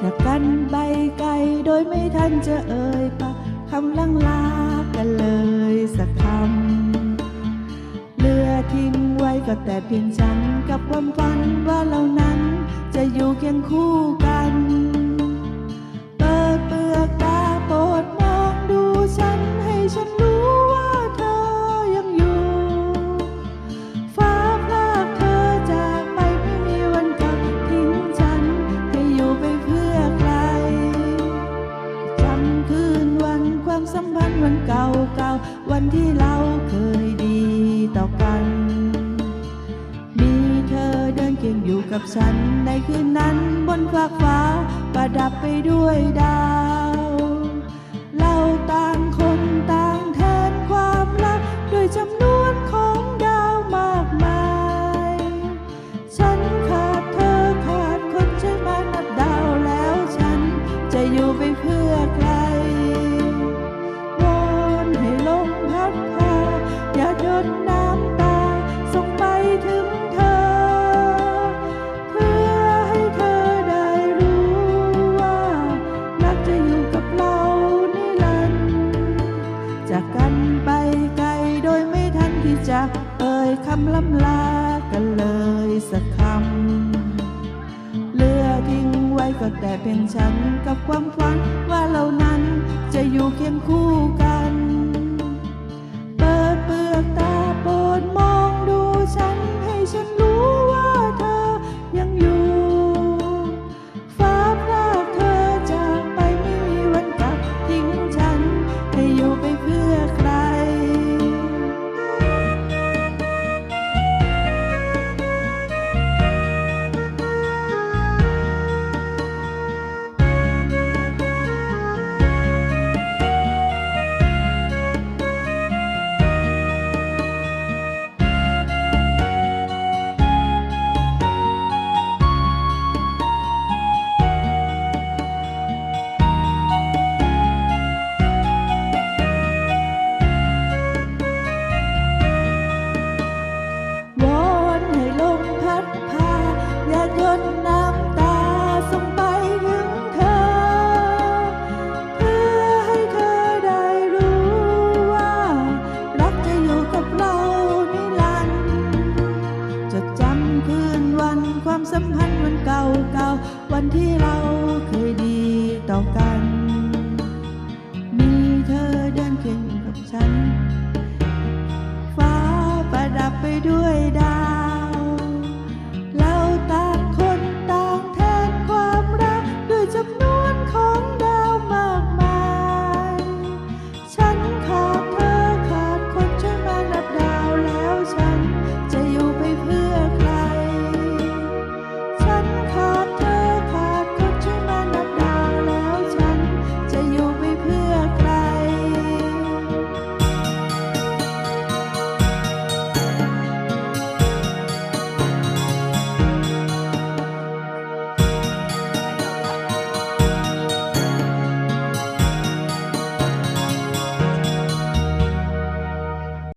จากกันใบไกลโดยไม่ทันจะเอ่ยปากคำลังลากันเลยสักคำเหลือทิ้งไว้ก็แต่เพียงฉันกับความฝันว่าเรานั้นจะอยู่เคียงคู่กัน วันที่เราเคยดีต่อกัน มีเธอเดินเคียงอยู่กับฉัน ในคืนนั้นบนฟากฟ้า ประดับไปด้วยดาว เราต่าง จะเอ่ยคำล่ำลากันเลยสักคำเลือทิ้งไว้ก็แต่เพียงฉันกับความฝันว่าเรานั้นจะอยู่เคียงคู่กัน ความสัมพันธ์วันเก่าเก่าๆวันที่เราเคยดีต่อกัน มีเธอเดินเคียงกับฉัน ฟ้าประดับไปด้วย